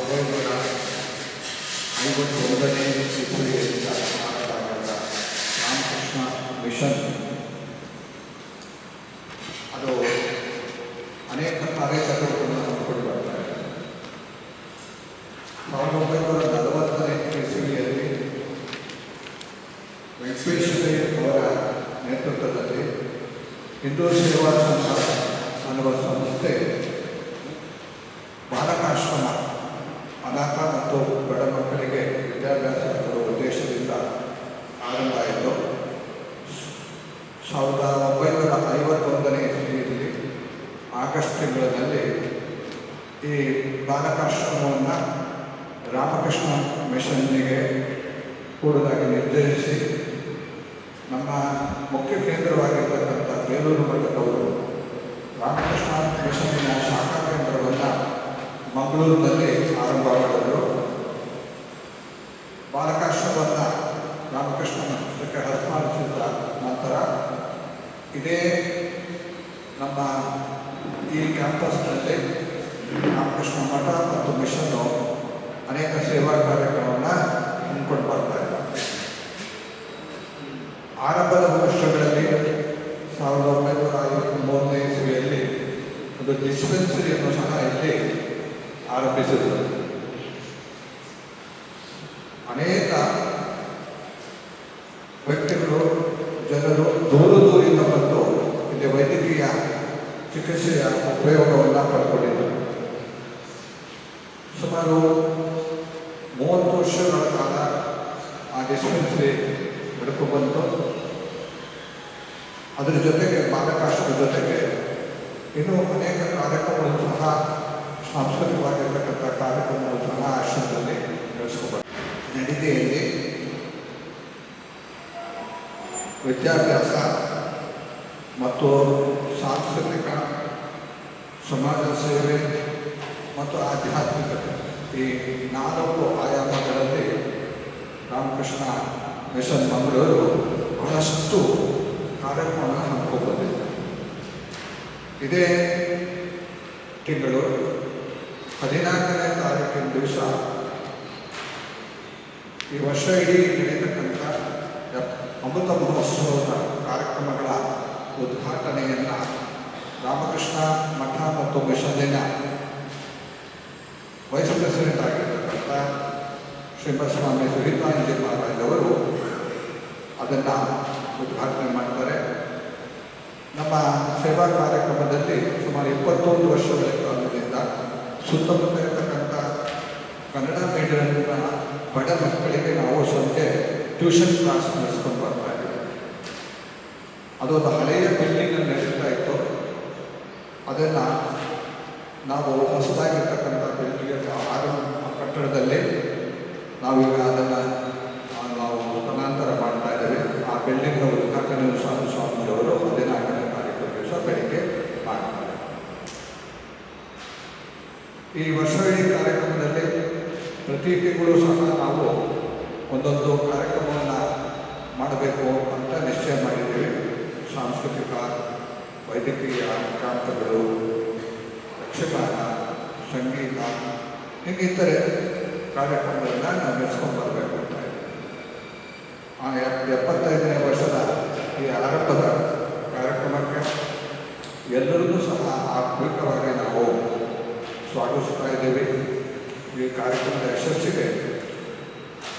ಸಾವಿರದ ಐವತ್ತು ಒಂದನೇ ಇಸ್ವಿಯಿಂದ ಪ್ರಾರಂಭವಾಗಿದ್ದ ರಾಮಕೃಷ್ಣ ಮಿಷನ್. ಅದು ಅನೇಕ ಕಾರ್ಯಚಟುವಟಿಕೆಗಳನ್ನು ಹಮ್ಮಿಕೊಂಡು ಬರ್ತಾರೆ ಸಾವಿರದ ಒಂಬೈನೂರ ನಲವತ್ತನೇ ಇಸ್ವಿಯಲ್ಲಿ ವೆಂಕಟೇಶ್ವರಯ್ಯ ಅವರ ನೇತೃತ್ವದಲ್ಲಿ ಹಿಂದೂ ಸೇವಾ ಸಂಘ ಅನ್ನುವ ಸಂಸ್ಥೆ ಬಾಲಕಾಶ್ರಮ ಅನಾಥ ಮತ್ತು ಬಡ ಮಕ್ಕಳಿಗೆ ವಿದ್ಯಾಭ್ಯಾಸ ಕೊಡುವ ಉದ್ದೇಶದಿಂದ ಆರಂಭ ಆಯಿತು. ಸಾವಿರದ ಒಂಬೈನೂರ ಐವತ್ತೊಂದನೇ ಇಸ್ವಿಯಲ್ಲಿ ಆಗಸ್ಟ್ ತಿಂಗಳಿನಲ್ಲಿ ಈ ಬಾಲಕಾಶ್ರಮವನ್ನು ರಾಮಕೃಷ್ಣ ಮಿಷನ್ನಿಗೆ ಕೂಡಲಾಗಿ ನಿರ್ಧರಿಸಿ ನಮ್ಮ ಮುಖ್ಯ ಕೇಂದ್ರವಾಗಿರ್ತಕ್ಕಂಥ ಬೇಲೂರು ಮಠದವರು ರಾಮಕೃಷ್ಣ ಮಿಷನ್ನಿನ ಶಾಖಾ ಕೇಂದ್ರವನ್ನು ಮಂಗಳೂರಿನಲ್ಲಿ ಆರಂಭ ಮಾಡಿದರು ಬಾಲಕಾಶ್ರಮವನ್ನು ರಾಮಕೃಷ್ಣ ಮಠಕ್ಕೆ ಹಸ್ತಾಂತರಿಸಿದ ನಂತರ ಇದೇ ನಮ್ಮ ಈ ಕ್ಯಾಂಪಸ್ನಲ್ಲಿ ರಾಮಕೃಷ್ಣ ಮಠ ಮತ್ತು ಮಿಷನ್ನು ಅನೇಕ ಸೇವಾ ಕಾರ್ಯಕ್ರಮವನ್ನು ಹಮ್ಮಿಕೊಂಡು ಬರ್ತಾ ಇದ್ದಾರೆ ಆರಂಭದ ವರ್ಷಗಳಲ್ಲಿ ಸಾವಿರದ ಒಂಬೈನೂರ ಐವತ್ತ್ಮೂರನೇ ಇಸ್ವಿಯಲ್ಲಿ ಒಂದು ಡಿಸ್ಪೆನ್ಸರಿಯನ್ನು ಸಹ ಇಲ್ಲಿ ಆರಂಭಿಸಿದರು. ಅನೇಕ ವ್ಯಕ್ತಿಗಳು, ಜನರು ದೂರ ದೂರಿಂದ ಬಂದು ಇಲ್ಲಿ ವೈದ್ಯಕೀಯ ಚಿಕಿತ್ಸೆಯ ಉಪಯೋಗವನ್ನು ಪಡ್ಕೊಂಡಿದ್ದರು. ಸುಮಾರು ಮೂವತ್ತು ವರ್ಷಗಳ ಕಾಲ ಆ ಡಿಸ್ಪೆನ್ಸರಿ ಬಂತು. ಅದರ ಜೊತೆಗೆ ಬಾಲಕಾಶ್ರ ಜೊತೆಗೆ ಇನ್ನೂ ಅನೇಕ ಕಾರ್ಯಕ್ರಮಗಳು ಸಹ ಸಾಂಸ್ಕೃತಿಕವಾಗಿರ್ತಕ್ಕಂಥ ಕಾರ್ಯಕ್ರಮಗಳು ಸಹ ಆಶ್ರಮದಲ್ಲಿ ನಡೆಸ್ಕೊಬಾರ್ದು ನಡಿಗೆಯಲ್ಲಿ ವಿದ್ಯಾಭ್ಯಾಸ ಮತ್ತು ಸಾಂಸ್ಕೃತಿಕ ಸಮಾಜ ಸೇವೆ ಮತ್ತು ಆಧ್ಯಾತ್ಮಿಕತೆ ಈ ನಾಲ್ಕು ಆಯಾಮಗಳಲ್ಲಿ ರಾಮಕೃಷ್ಣ ಮಿಷನ್ ಮಂಗಳೂರು ಬಹಳಷ್ಟು ಕಾರ್ಯಕ್ರಮವನ್ನು ಹಮ್ಮಿಕೊಂಡಿದೆ ಇದೇ ತಿಂಗಳು ಹದಿನಾಲ್ಕನೇ ತಾರೀಕಿನ ದಿವಸ ಈ ವರ್ಷ ಇಡೀ ನಡೆಯತಕ್ಕಂಥ ಅಮೃತ ಮಹೋತ್ಸವದ ಕಾರ್ಯಕ್ರಮಗಳ ಉದ್ಘಾಟನೆಯನ್ನು ರಾಮಕೃಷ್ಣ ಮಠ ಮತ್ತು ಮಿಷನ್ನಿನ ವೈಸ್ ಪ್ರೆಸಿಡೆಂಟ್ ಆಗಿರ್ತಕ್ಕಂಥ ಶ್ರೀ ಸ್ವಾಮಿ ಸುಹಿತಾಂಜಲಿ ಮಹಾರಾಜ್ ಅವರು ಅದನ್ನು ಉದ್ಘಾಟನೆ ಮಾಡ್ತಾರೆ. ನಮ್ಮ ಸೇವಾ ಕಾರ್ಯಕ್ರಮದಲ್ಲಿ ಸುಮಾರು ಇಪ್ಪತ್ತೊಂದು ವರ್ಷಗಳ ಕಾಲದಿಂದ ಸುತ್ತಮುತ್ತ ಇರತಕ್ಕಂಥ ಕನ್ನಡ ಮೀಡಿಯಂನ ಬಡ ಮಕ್ಕಳಿಗೆ ನಾವು ಸಂಜೆ ಟ್ಯೂಷನ್ ಕ್ಲಾಸ್ ನಡೆಸ್ಕೊಂಡು ಬರ್ತಾ ಇದ್ದೀವಿ ಅದೊಂದು ಹಳೆಯ ಬಿಲ್ಡಿಂಗ್ ನಡೀತಾ ಇತ್ತು. ಅದನ್ನು ನಾವು ಹೊಸದಾಗಿರ್ತಕ್ಕಂಥ ಬೆಳಕಿಗೆ ಆರಂಭ ಕಟ್ಟಡದಲ್ಲಿ ನಾವೀಗ ಅದನ್ನು ನಾವು ಸ್ಥಳಾಂತರ ಮಾಡ್ತಾ ಇದ್ದೇವೆ. ಆ ಬಿಲ್ಡಿಂಗ್ನ ಉದ್ಘಾಟನೆ ಸ್ವಾಮಿ ಸ್ವಾಮಿಯವರು ಹದಿನಾಲ್ಕನೇ ತಾರೀಕು ದಿವಸ ಬೆಳಿಗ್ಗೆ ಮಾಡ್ತಾರೆ ಈ ವರ್ಷವಿಡೀ ಕಾರ್ಯಕ್ರಮದಲ್ಲಿ ಪ್ರತಿ ತಿಂಗಳು ಸಹ ನಾವು ಒಂದೊಂದು ಕಾರ್ಯಕ್ರಮವನ್ನು ಮಾಡಬೇಕು ಅಂತ ನಿಶ್ಚಯ ಮಾಡಿದ್ದೀವಿ. ಸಾಂಸ್ಕೃತಿಕ, ವೈದ್ಯಕೀಯ ಯಕ್ಷಗಾನ ಸಂಗೀತ ಹೀಗೆ ಇತರೆ ಕಾರ್ಯಕ್ರಮಗಳನ್ನ ನಾವು ನಡೆಸ್ಕೊಂಡು ಬರಬೇಕು ಅಂತ ಆ ಎಪ್- ಎಪ್ಪತ್ತೈದನೇ ವರ್ಷದ ಈ ಆರಂಭದ ಕಾರ್ಯಕ್ರಮಕ್ಕೆ ಎಲ್ಲರಿಗೂ ಸಹ ಆತ್ಮಿಕವಾಗಿ ನಾವು ಸ್ವಾಗತಿಸ್ತಾ ಇದ್ದೀವಿ. ಈ ಕಾರ್ಯಕ್ರಮದ ಯಶಸ್ಸಿಗೆ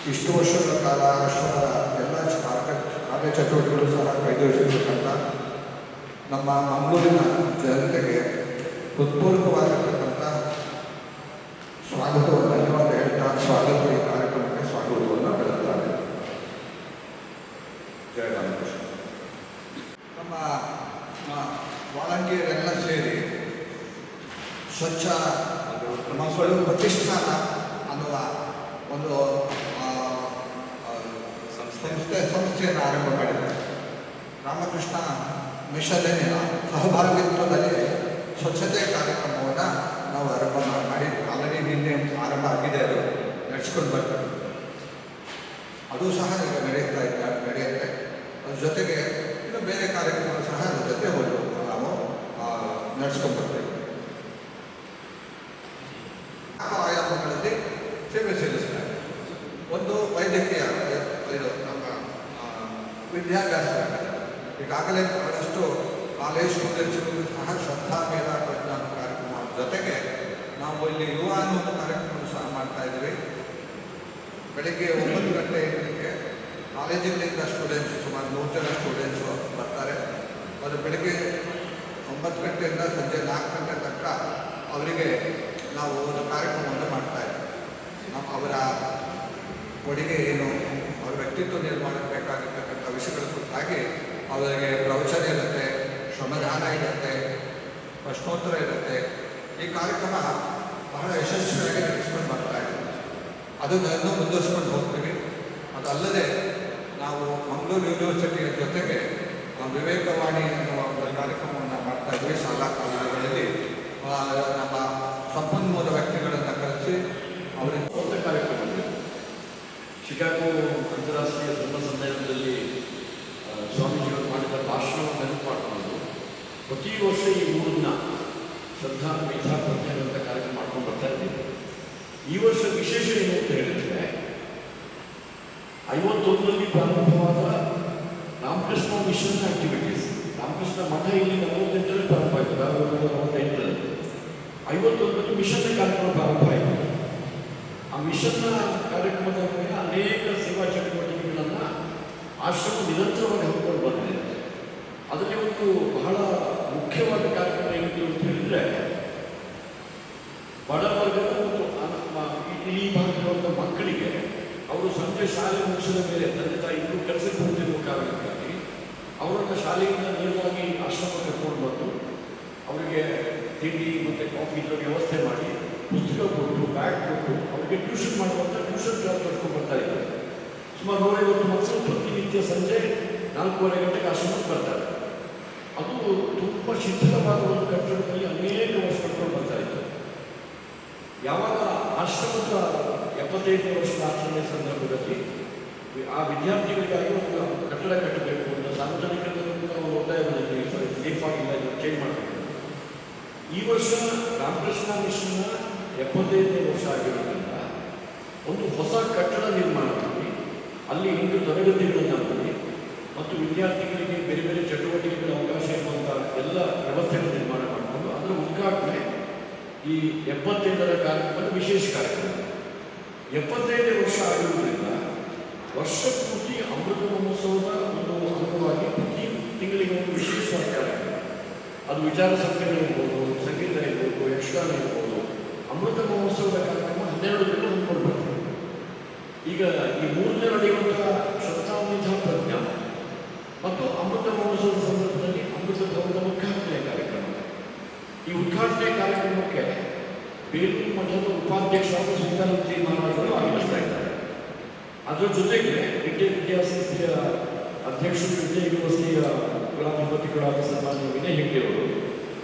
ಇಷ್ಟು ವರ್ಷದ ಕಾಲ ಆಶ್ರಮದ ಎಲ್ಲ ಕಾರ್ಯ ಕಾರ್ಯಚಟುವಟಿಕೆಗಳು ಸಹ ಕೈಗೊಳಿಸಿರ್ತಕ್ಕಂಥ ನಮ್ಮ ಮಂಗಳೂರಿನ ಜನತೆಗೆ ಹೃತ್ಪೂರ್ವಕವಾಗಿರ್ತಕ್ಕಂಥ ಸ್ವಾಗತವನ್ನು ಧನ್ಯವಾದ ಹೇಳ್ತಾ ಸ್ವಾಗತ ಈ ಕಾರ್ಯಕ್ರಮಕ್ಕೆ ಸ್ವಾಗತವನ್ನು ಬೆಳೆಸ್ತಾರೆ ಜಯ ರಾಮಕೃಷ್ಣ ನಮ್ಮ ವಾಲಂಟಿಯರ್ ಎಲ್ಲ ಸೇರಿ ಸ್ವಚ್ಛ, ನಮ್ಮ ಸ್ವಯಂ ಪ್ರತಿಷ್ಠಾನ ಅನ್ನುವ ಒಂದು ಸಂಸ್ಥೆ, ಸಂಸ್ಥೆಯನ್ನು ಆರಂಭ ಮಾಡಿದ್ದಾರೆ ರಾಮಕೃಷ್ಣ ಮಿಷನ್ನಿನ ಸಹಭಾಗಿತ್ವದಲ್ಲಿ ಸ್ವಚ್ಛತೆ ಕಾರ್ಯಕ್ರಮವನ್ನು ನಾವು ಆರಂಭ ಮಾಡಿ ಆಲ್ರೆಡಿ ನಿನ್ನೆ ಆರಂಭ ಆಗಿದೆ ಅದು. ನಡೆಸ್ಕೊಂಡು ಬರ್ತಾರೆ ಅದು ಸಹ ಈಗ ನಡೆಯುತ್ತಾ ಇದೆ ನಡೆಯುತ್ತೆ. ಅದ್ರ ಜೊತೆಗೆ ಇನ್ನು ಬೇರೆ ಕಾರ್ಯಕ್ರಮಗಳು ಸಹ ಅದ್ರ ಜೊತೆ ಹೋಗಿ ನಾವು ನಡೆಸ್ಕೊಂಡು ಬರ್ತೀವಿ. ಆಯಾಮಗಳಲ್ಲಿ ಸೇವೆ ಸಲ್ಲಿಸ್ತಾರೆ? ಒಂದು ವೈದ್ಯಕೀಯ, ಇದು ನಮ್ಮ ವಿದ್ಯಾಭ್ಯಾಸ. ಈಗಾಗಲೇ ಬಹಳಷ್ಟು ಕಾಲೇಜ್ ಸಹ ಶ್ರದ್ಧಾ ಮೇಳ ಪ್ರಜ್ಞಾನ ಜೊತೆಗೆ ನಾವು ಇಲ್ಲಿ ಯುವ ಅನ್ನೋ ಕಾರ್ಯಕ್ರಮ ಸಹ ಮಾಡ್ತಾ ಇದ್ದೀವಿ. ಬೆಳಿಗ್ಗೆ ಒಂಬತ್ತು ಗಂಟೆಗೆ ಕಾಲೇಜಿನಿಂದ ಸ್ಟೂಡೆಂಟ್ಸ್ ಸುಮಾರು ನೂರು ಜನ ಸ್ಟೂಡೆಂಟ್ಸು ಬರ್ತಾರೆ. ಅದು ಬೆಳಿಗ್ಗೆ ಒಂಬತ್ತು ಗಂಟೆಯಿಂದ ಸಂಜೆ ನಾಲ್ಕು ಗಂಟೆ ತನಕ ಅವರಿಗೆ ನಾವು ಒಂದು ಕಾರ್ಯಕ್ರಮವನ್ನು ಮಾಡ್ತಾ ಇದ್ದೀವಿ. ನಮ್ಮ ಅವರ ಕೊಡುಗೆ ಏನು, ಅವರ ವ್ಯಕ್ತಿತ್ವ ನಿರ್ಮಾಣಕ್ಕೆ ಬೇಕಾಗಿರ್ತಕ್ಕಂಥ ವಿಷಯಗಳ ಕುರಿತಾಗಿ ಅವರಿಗೆ ಪ್ರವಚನ ಇರುತ್ತೆ, ಶ್ರಮದಾನ ಇರುತ್ತೆ, ಪ್ರಶ್ನೋತ್ತರ ಇರುತ್ತೆ. ಈ ಕಾರ್ಯಕ್ರಮ ಬಹಳ ಯಶಸ್ವಿಯಾಗಿ ನಡೆಸ್ಕೊಂಡು ಬರ್ತಾ ಇದೆ. ಅದನ್ನು ಮುಂದುವರಿಸ್ಕೊಂಡು ಹೋಗ್ತೀವಿ. ಅದಲ್ಲದೆ ನಾವು ಮಂಗಳೂರು ಯೂನಿವರ್ಸಿಟಿಯ ಜೊತೆಗೆ ವಿವೇಕವಾಣಿ ಎನ್ನುವ ಒಂದು ಕಾರ್ಯಕ್ರಮವನ್ನು ಮಾಡ್ತಾ ಇದ್ವಿ ಶಾಲಾ ಕಾಲೇಜುಗಳಲ್ಲಿ. ನಮ್ಮ ಸಂಪನ್ಮೂಲ ವ್ಯಕ್ತಿಗಳನ್ನು ಕರೆಸಿ ಅವರಿಗೆ ಕಾರ್ಯಕ್ರಮ ಶಿಕಾಗೋ ಅಂತಾರಾಷ್ಟ್ರೀಯ ಧರ್ಮ ಸಮ್ಮೇಳನದಲ್ಲಿ ಸ್ವಾಮೀಜಿಗಳು ಮಾಡಿದ ಭಾಷಣವನ್ನು ನೆನಪು ಮಾಡಿಕೊಂಡು ಪ್ರತಿ ವರ್ಷ ಈ ಮೂರು ದಿನ ಶ್ರದ್ಧಾ ಮೇಧಾ ಅಂತ ಕಾರ್ಯಕ್ರಮ ಮಾಡ್ಕೊಂಡು ಬರ್ತಾ ಇದ್ದೀವಿ. ಈ ವರ್ಷ ವಿಶೇಷ ಏನು ಅಂತ ಹೇಳಿದ್ರೆ, ಐವತ್ತೊಂದರಲ್ಲಿ ಪ್ರಾರಂಭವಾದ ರಾಮಕೃಷ್ಣ ಮಿಷನ್ ಆಕ್ಟಿವಿಟೀಸ್ ರಾಮಕೃಷ್ಣ ಮಠ ಇಲ್ಲಿ ನಲವತ್ತೆಂಟರಲ್ಲಿ ಪ್ರಾರಂಭ ಆಯಿತು. ಸಾವಿರದ ನಲವತ್ತೆಂಟರಲ್ಲಿ. ಐವತ್ತೊಂದರಲ್ಲಿ ಮಿಷನ್ ಕಾರ್ಯಕ್ರಮ ಪ್ರಾರಂಭ ಆಯಿತು. ಆ ಮಿಷನ್ನ ಕಾರ್ಯಕ್ರಮದ ಮೇಲೆ ಅನೇಕ ಸೇವಾ ಚಟುವಟಿಕೆಗಳನ್ನು ಆಶ್ರಮ ನಿರಂತರವಾಗಿ ಹಮ್ಮಿಕೊಂಡು ಬಂದಿದೆ. ಅದರಲ್ಲಿ ಒಂದು ಬಹಳ ಮುಖ್ಯವಾದ ಕಾರ್ಯಕ್ರಮ ಏನಿತ್ತು ಬಡವರ್ಗದ ಮತ್ತು ಈ- ಈ ಭಾಗದ ಮಕ್ಕಳಿಗೆ ಅವರು ಸಂಜೆ ಶಾಲೆ ಮುಗಿಸಿದ ಮೇಲೆ ತಂದೆ ತಾಯಿ ಇನ್ನೂ ಕೆಲಸಕ್ಕೆ ಹೋಗ್ತಿರುವ ಕಾರಣಕ್ಕಾಗಿ ಅವರನ್ನು ಶಾಲೆಯಿಂದ ನೇರವಾಗಿ ಆಶ್ರಮ ಕರ್ಕೊಂಡು ಬಂದು ಅವರಿಗೆ ತಿಂಡಿ ಮತ್ತು ಕಾಫಿ ಇದರ ವ್ಯವಸ್ಥೆ ಮಾಡಿ ಪುಸ್ತಕ ಕೊಟ್ಟು, ಬ್ಯಾಗ್ ಕೊಟ್ಟು ಅವರಿಗೆ ಟ್ಯೂಷನ್ ಮಾಡುವಂಥ ಟ್ಯೂಷನ್ ಕ್ಲಾಸ್ ಕರ್ಕೊಂಡು ಬರ್ತಾ ಇದ್ದಾರೆ ಸುಮಾರು ನೂರೈವತ್ತು ಮಕ್ಕಳು ಪ್ರತಿನಿತ್ಯ ಸಂಜೆ ನಾಲ್ಕೂವರೆ ಗಂಟೆಗೆ ಆಶ್ರಮಕ್ಕೆ ಬರ್ತಾರೆ. ಅದು ತುಂಬ ಶಿಥಿಲವಾದ ಒಂದು ಕಟ್ಟಡದಲ್ಲಿ ಅನೇಕ ವರ್ಷ ಕಟ್ಟಡ ಬರ್ತಾ ಇತ್ತು. ಯಾವಾಗ ಆಶ್ರಮದ ಎಪ್ಪತ್ತೈದು ವರ್ಷದ ಆಚರಣೆ ಸಂದರ್ಭದಲ್ಲಿ ಆ ವಿದ್ಯಾರ್ಥಿಗಳಿಗಾಗಿ ಒಂದು ಕಟ್ಟಡ ಕಟ್ಟಬೇಕು ಅಂತ ಸಾರ್ವಜನಿಕರಿಂದ ಒಂದು ಒತ್ತಾಯ ಬಂದಿದೆ ಸೇಫ್ ಆಗಿಲ್ಲ, ಇದು ಚೇಂಜ್ ಮಾಡಬೇಕು. ಈ ವರ್ಷ ರಾಮಕೃಷ್ಣ ಮಿಷನ್ನ ಎಪ್ಪತ್ತೈದನೇ ವರ್ಷ ಆಗಿರೋದ್ರಿಂದ ಒಂದು ಹೊಸ ಕಟ್ಟಡ ನಿರ್ಮಾಣ ಮಾಡಿ, ಅಲ್ಲಿ ಇಂದು ತರಗತಿಗಳನ್ನು ಮಾಡಿ ಮತ್ತು ವಿದ್ಯಾರ್ಥಿಗಳಿಗೆ ಬೇರೆ ಬೇರೆ ಚಟುವಟಿಕೆಗಳ ಅವಕಾಶ ಇರುವಂಥ ಎಲ್ಲ ವ್ಯವಸ್ಥೆಗಳನ್ನು ನಿರ್ಮಾಣ ಮಾಡಿಕೊಂಡು ಅದರ ಉದ್ಘಾಟನೆ ಈ ಎಪ್ಪತ್ತೈದರ ಕಾರ್ಯಕ್ರಮದ ವಿಶೇಷ ಕಾರ್ಯಕ್ರಮ. ಎಪ್ಪತ್ತೈದನೇ ವರ್ಷ ಆಗಿರುವುದರಿಂದ ವರ್ಷ ಪೂರ್ತಿ ಅಮೃತ ಮಹೋತ್ಸವದ ಒಂದು ಅಂಗವಾಗಿ ಪ್ರತಿ ತಿಂಗಳಿಗೆ ಒಂದು ವಿಶೇಷವಾದ ಕಾರ್ಯಕ್ರಮ. ಅದು ವಿಚಾರ ಸಂಕಿರಣ ಇರ್ಬೋದು, ಸಂಗೀತ ಇರ್ಬೋದು, ಯಕ್ಷಗಾನ ಇರ್ಬೋದು, ಅಮೃತ ಮಹೋತ್ಸವದ ಕಾರ್ಯಕ್ರಮ ಹನ್ನೆರಡು ದಿನ ಹಮ್ಮಿಕೊಂಡು ಈಗ ಈ ಮೂರನೇ ನಡೆಯುವಂತಹ ಶ್ರದ್ಧಾನ್ವಿತ ಪ್ರಜ್ಞಾ ಮತ್ತು ಅಮೃತ ಮಹೋತ್ಸವದ ಸಂದರ್ಭದಲ್ಲಿ ಅಮೃತ ಭವನದ ಉದ್ಘಾಟನೆ ಕಾರ್ಯಕ್ರಮ. ಈ ಉದ್ಘಾಟನೆ ಕಾರ್ಯಕ್ರಮಕ್ಕೆ ಬೇಲೂರು ಮಠದ ಉಪಾಧ್ಯಕ್ಷರಾದ ಶ್ರೀಕಾಂತಿ ಮಹಾರಾಜರು ಆಗಮಿಸ್ತಾ ಇದ್ದಾರೆ. ಅದರ ಜೊತೆಗೆ ವಿದ್ಯೆ ವಿದ್ಯಾಸಂಸ್ಥೆಯ ಅಧ್ಯಕ್ಷರು, ವಿದ್ಯಾ ಯೂನಿವರ್ಸಿಟಿಯ ಕುಲಾಧಿಪತಿಗಳಾದ ಸನ್ಮಾನ್ಯ ವಿನಯ್ ಹೆಗ್ಡೆಯವರು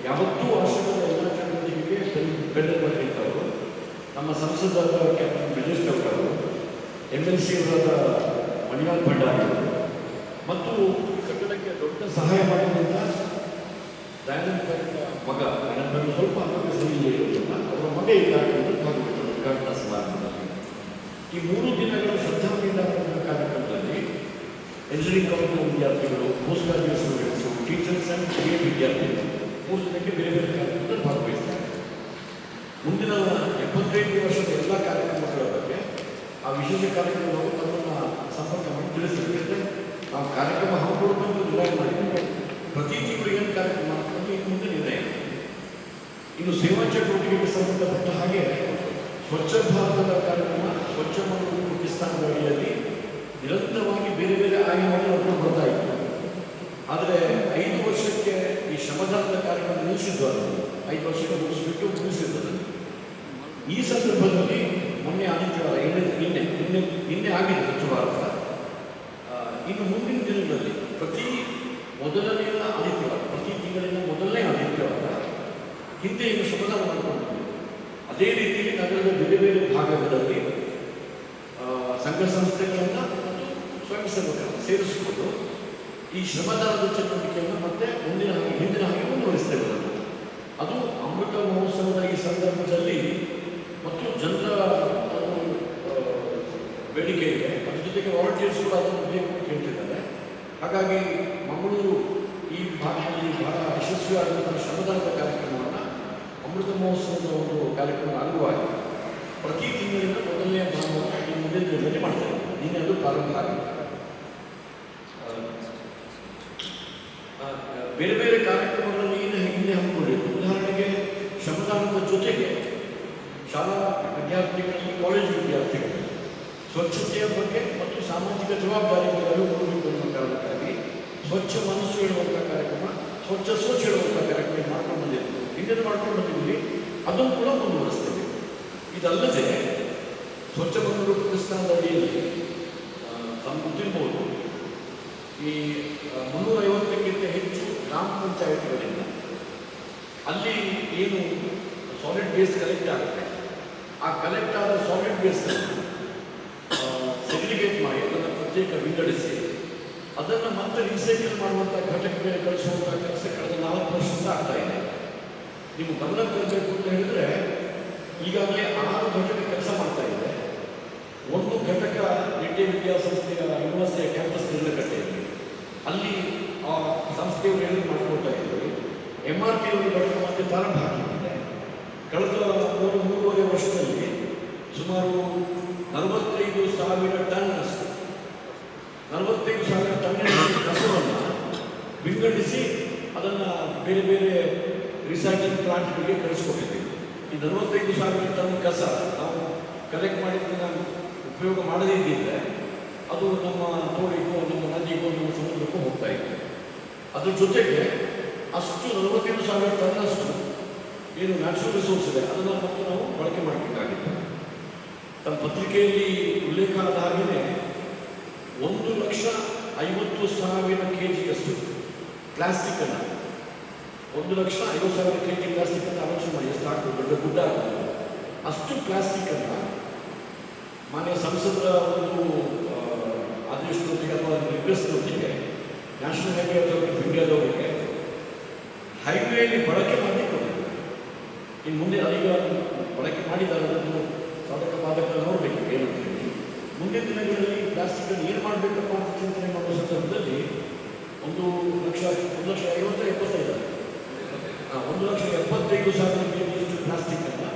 ಯಾವತ್ತೂ ಆಶ್ರಮದ ಎಲ್ಲ ಚಟುವಟಿಕೆಗೆ ಬೆನ್ನೆಲುಬಾಗಿ ನಿಂತವರು ನಮ್ಮ ಸಂಸದರಾದ ಕ್ಯಾಪ್ಟನ್ ಬ್ರಿಜೇಶ್ ಅವರು ಎಂ ಎಲ್ ಸಿ ಅವರಾದ ಮಣಿಲಾಲ್ ಭಂಡಾರಿ ಮತ್ತು ದೊಡ್ಡ ಸಹಾಯ ಮಾಡಿದಂಥ ದಯಾನಂದ ಮಗ ಸ್ವಲ್ಪ ಆರೋಗ್ಯ ಇರೋದಿಲ್ಲ ಅವರ ಮಗ ಕಾರ್ಯಕ್ರಮದಲ್ಲಿ ಭಾಗವಹಿಸಿದರು ಉದ್ಘಾಟನಾ ಸಮಾರಂಭದಲ್ಲಿ. ಈ ಮೂರು ದಿನಗಳ ಶ್ರದ್ಧಾಂಬಿತ ಕಾರ್ಯಕ್ರಮದಲ್ಲಿ ಎಂಜಿನಿಯರಿಂಗ್ ಕಾಲೇಜಿನ ವಿದ್ಯಾರ್ಥಿಗಳು post graduation students teachers and B A ವಿದ್ಯಾರ್ಥಿಗಳು ಮೂರು ಬೇರೆ ಬೇರೆ ಕಾರ್ಯಕ್ರಮದಲ್ಲಿ ಭಾಗವಹಿಸ್ತಾರೆ. ಮುಂದಿನ ಎಪ್ಪತ್ತೈದು ವರ್ಷದ ಎಲ್ಲ ಕಾರ್ಯಕ್ರಮಗಳ ಬಗ್ಗೆ ಆ ವಿಶೇಷ ಕಾರ್ಯಕ್ರಮವನ್ನು ತಮ್ಮನ್ನು ಸಂಪರ್ಕ ಮಾಡಿ ತಿಳಿಸಿದ್ರೆ ನಾವು ಕಾರ್ಯಕ್ರಮ ಹಮ್ಮಿಕೊಳ್ಬೇಕು ನಿರ್ಣಯ ಮಾಡಿದ್ದೀವಿ ಪ್ರತಿ ತಿಂಗಳು ಏನು ಕಾರ್ಯಕ್ರಮ ಮಾಡ್ಕೊಂಡು ಇನ್ನು ಮುಂದೆ ನಿರ್ಣಯ ಇನ್ನು ಸೇವಾ ಚಟುವಟಿಕೆಗೆ ಸಂಬಂಧಪಟ್ಟ ಹಾಗೆ ಸ್ವಚ್ಛ ಭಾರತದ ಕಾರ್ಯಕ್ರಮ, ಸ್ವಚ್ಛ ಭಾರತ ಪಾಕಿಸ್ತಾನದ ಅಡಿಯಲ್ಲಿ ನಿರಂತರವಾಗಿ ಬೇರೆ ಬೇರೆ ಆಯಾಮಗಳು ಅವರು ಬರ್ತಾ ಇತ್ತು ಆದರೆ ಐದು ವರ್ಷಕ್ಕೆ ಈ ಶ್ರಮದಾನದ ಕಾರ್ಯಕ್ರಮ ನಿಲ್ಲಿಸಿದ್ದು ಅದು ಐದು ವರ್ಷಕ್ಕೆ ಮುಗಿಸ್ಬಿಟ್ಟು ಮುಗಿಸಿದ್ದು ಈ ಸಂದರ್ಭದಲ್ಲಿ ಮೊನ್ನೆ ಆದಿತ್ಯವಾರ ನಿನ್ನೆ ನಿನ್ನೆ ನಿನ್ನೆ ಆಗಿದೆ ಸ್ವಚ್ಛ ಭಾರತ ಇನ್ನು ಮುಂದಿನ ದಿನಗಳಲ್ಲಿ ಪ್ರತಿ ಮೊದಲನೆಯ ಆದಿತ್ಯವಾರ, ಪ್ರತಿ ತಿಂಗಳಿನ ಮೊದಲನೇ ಆದಿತ್ಯವಾರ, ಹಿಂದೆ ಇನ್ನು ಶ್ರಮದಾನ ಮಾಡಿಕೊಂಡಿದ್ವಿ ಅದೇ ರೀತಿಯಲ್ಲಿ ನಗರದ ಬೇರೆ ಬೇರೆ ಭಾಗಗಳಲ್ಲಿ ಸಂಘ ಸಂಸ್ಥೆಗಳನ್ನು ಸ್ವಯಂ ಸೇವಕರನ್ನು ಸೇರಿಸಿಕೊಂಡು ಈ ಶ್ರಮದಾನದ ಚಟುವಟಿಕೆಯನ್ನು ಮತ್ತೆ ಮುಂದಿನ ಹಾಗೆ, ಹಿಂದಿನ ಹಾಗೆ ಮುಂದುವರಿಸ್ತೇವೆ. ಅದು ಅಮೃತ ಮಹೋತ್ಸವದ ಈ ಸಂದರ್ಭದಲ್ಲಿ ಮತ್ತು ಜನರ ಬೇಡಿಕೆ ಇದೆ ಅದ್ರ ಜೊತೆಗೆ ವಾಲಂಟಿಯರ್ಸ್ ಕೂಡ ಅದನ್ನು ಬೇಕು ಅಂತ ಹೇಳ್ತಿದ್ದಾರೆ ಹಾಗಾಗಿ ಮಂಗಳೂರು ಈ ಭಾಗದಲ್ಲಿ ಬಹಳ ಯಶಸ್ವಿಯಾದಂತಹ ಶ್ರಮದಾನದ ಕಾರ್ಯಕ್ರಮವನ್ನು ಅಮೃತ ಮಹೋತ್ಸವದ ಒಂದು ಕಾರ್ಯಕ್ರಮ ಅಂಗವಾಗಿ ಪ್ರತಿ ತಿಂಗಳಿಂದ ಮೊದಲನೇ ಭಾಗವನ್ನು ಈ ಮುಂದಿನ ದಿನದಲ್ಲಿ ಮಾಡ್ತಾ ಇದ್ದೀವಿ ನಿನ್ನೆ ಅದು ಪ್ರಾರಂಭ ಆಗಿದೆ. ಬೇರೆ ಬೇರೆ ಕಾರ್ಯಕ್ರಮಗಳನ್ನು ಇನ್ನು ಹಿಂದೆ ಹಮ್ಮಿಕೊಂಡಿದ್ದು. ಉದಾಹರಣೆಗೆ ಶ್ರಮದಾನದ ಜೊತೆಗೆ ಶಾಲಾ ವಿದ್ಯಾರ್ಥಿಗಳಲ್ಲಿ ಕಾಲೇಜು ವಿದ್ಯಾರ್ಥಿಗಳು ಸ್ವಚ್ಛತೆಯ ಬಗ್ಗೆ ಮತ್ತು ಸಾಮಾಜಿಕ ಜವಾಬ್ದಾರಿಗಳ ಅರಿವು ಮೂಡಬೇಕು ಅನ್ನೋ ಕಾರಣಕ್ಕಾಗಿ ಸ್ವಚ್ಛ ಮನಸ್ಸು ಹೇಳುವಂಥ ಕಾರ್ಯಕ್ರಮ, ಸ್ವಚ್ಛ ಸೋಚ್ ಹೇಳುವಂಥ ಕಾರ್ಯಕ್ರಮ ಮಾಡ್ಕೊಂಡು ಬಂದಿದ್ದು. ಹಿಂದೆ ಮಾಡ್ಕೊಂಡು ಬಂದಿದ್ದೀವಿ ಅದನ್ನು ಕೂಡ ಮುಂದುವರಿಸ್ತೇವೆ ಇದಲ್ಲದೆ, ಸ್ವಚ್ಛ ಮಂಗಳೂರು ಪ್ರತಿಷ್ಠಾನದ ಅಡಿಯಲ್ಲಿ ತಮ್ಮ ಗೊತ್ತಿರ್ಬೋದು, ಈ ಮುನ್ನೂರ ಮುನ್ನೂರೈವತ್ತಕ್ಕಿಂತ ಹೆಚ್ಚು ಗ್ರಾಮ ಪಂಚಾಯತ್ಗಳಿಂದ ಅಲ್ಲಿ ಏನು ಸಾಲಿಡ್ ವೇಸ್ಟ್ ಕಲೆಕ್ಟ್ ಆಗುತ್ತೆ. ಆ ಕಲೆಕ್ಟ್ ಆದ ಸಾಲಿಡ್ ವೇಸ್ಟನ್ನು ಸೆಗ್ರಿಗೇಟ್ ಮಾಡಿ, ಅದನ್ನು ಪ್ರತ್ಯೇಕ ವಿಂಗಡಿಸಿ, ಅದನ್ನು ಮತ್ತೆ ರೀಸೈಕಲ್ ಮಾಡುವಂಥ ಘಟಕಗಳಿಗೆ ಕಳಿಸುವಂಥ ಕೆಲಸ ಕಳೆದ ನಾಲ್ಕು ವರ್ಷದಿಂದ ಆಗ್ತಾ ಇದೆ. ನೀವು ಗಮನ ತರಬೇಕು ಅಂತ ಹೇಳಿದ್ರೆ, ಈಗಾಗಲೇ ಆರು ಘಟಕ ಕೆಲಸ ಮಾಡ್ತಾ ಇದೆ. ಒಂದು ಘಟಕ ನಿಟ್ಟೆ ವಿದ್ಯಾಸಂಸ್ಥೆಯ ಯೂನಿವರ್ಸಿಟಿಯ ಕ್ಯಾಂಪಸ್ ನಿರ್ಣಕಟ್ಟೆಯಲ್ಲಿ ಅಲ್ಲಿ ಆ ಸಂಸ್ಥೆಯವರು ಏನು ಮಾಡ್ಕೊಳ್ತಾ ಇದ್ದೀವಿ ಎಂ ಆರ್ ಪಿ ಒಂದು ಘಟಕ ಮತ್ತೆ ಪ್ರಾರಂಭ ಆಗಿದೆ ಕಳೆದ ಮೂರು, ಮೂರುವರೆ ವರ್ಷದಲ್ಲಿ ಸುಮಾರು ನಲವತ್ತೈದು ಸಾವಿರ ಟನ್ ಅಷ್ಟು ನಲವತ್ತೈದು ಸಾವಿರ ಟನ್ ಕಸವನ್ನು ವಿಂಗಡಿಸಿ ಅದನ್ನು ಬೇರೆ ಬೇರೆ ರಿಸೈಕಲ್ ಪ್ಲಾಂಟ್ಗಳಿಗೆ ಕಳಿಸ್ಕೊಟ್ಟಿದ್ದೀವಿ. ಈ ನಲವತ್ತೈದು ಸಾವಿರ ಟನ್ ಕಸ ನಾವು ಕಲೆಕ್ಟ್ ಮಾಡಿದ್ದನ್ನು ಉಪಯೋಗ ಮಾಡದೇ ಇದ್ದಿದ್ದರೆ ಅದು ನಮ್ಮ ತೋಳಿಗೂ ನಮ್ಮ ನದಿಗೂ ನಮ್ಮ ಸಮುದ್ರಕ್ಕೂ ಹೋಗ್ತಾ ಇತ್ತು. ಅದ್ರ ಜೊತೆಗೆ ಅಷ್ಟು ನಲವತ್ತೈದು ಸಾವಿರ ಟನ್ನಷ್ಟು ಏನು ನ್ಯಾಚುರಲ್ ರಿಸೋರ್ಸ್ ಇದೆ, ಅದನ್ನು ಮತ್ತು ನಾವು ಬಳಕೆ ಮಾಡಬೇಕಾಗಿದೆ ತಮ್ಮ ಪತ್ರಿಕೆಯಲ್ಲಿ ಉಲ್ಲೇಖ ಆದ ಹಾಗೆಯೇ ಒಂದು ಲಕ್ಷ ಐವತ್ತು ಸಾವಿರ ಕೆ ಜಿಯಷ್ಟು ಪ್ಲಾಸ್ಟಿಕ್ಕನ್ನು ಒಂದು ಲಕ್ಷ ಐವತ್ತು ಸಾವಿರ ಕೆ ಜಿ ಅಂತ ಆಲೋಚನೆ ಮಾಡಿ ಎಷ್ಟು ಆಗ್ತದೆ? ದೊಡ್ಡ ಗುಡ್ಡ ಅಷ್ಟು ಪ್ಲಾಸ್ಟಿಕ್ಕನ್ನು ಮಾನ್ಯ ಸಂಸದರ ಒಂದು ಆದೇಶದೊಂದಿಗೆ ಅಥವಾ ರಿಕ್ವೆಸ್ಟ್ನೊಂದಿಗೆ ನ್ಯಾಷನಲ್ ಹೈವೇ ಅಥಾರಿಟಿ ಆಫ್ ಇಂಡಿಯಾದವರಿಗೆ ಹೈವೇಲಿ ಬಳಕೆ ಕೊಟ್ಟಿದ್ದಾರೆ ಇನ್ನು ಮುಂದೆ ಅಲ್ಲಿಗೆ ಬಳಕೆ ಮಾಡಿದ್ದಾರೆ ಅದನ್ನು ಸಾಧಕ ಬಾಧಕ ನೋಡಬೇಕು ಏನು ಅಂತ ಹೇಳಿ. ಮುಂದಿನ ದಿನಗಳಲ್ಲಿ ಪ್ಲಾಸ್ಟಿಕ್ ಏನು ಮಾಡಬೇಕಪ್ಪ ಅಂತ ಚಿಂತನೆ ಮಾಡುವ ಸಂದರ್ಭದಲ್ಲಿ ಒಂದು ಲಕ್ಷ ಒಂದು ಲಕ್ಷ ಐವತ್ತು, ಎಪ್ಪತ್ತೈದು. ಒಂದು ಲಕ್ಷ ಎಪ್ಪತ್ತೈದು ಸಾವಿರ ಪ್ಲಾಸ್ಟಿಕ್ ಅನ್ನು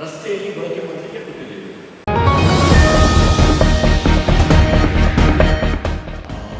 ರಸ್ತೆಯಲ್ಲಿ ಬಳಕೆ ಮಾಡಲಿಕ್ಕೆ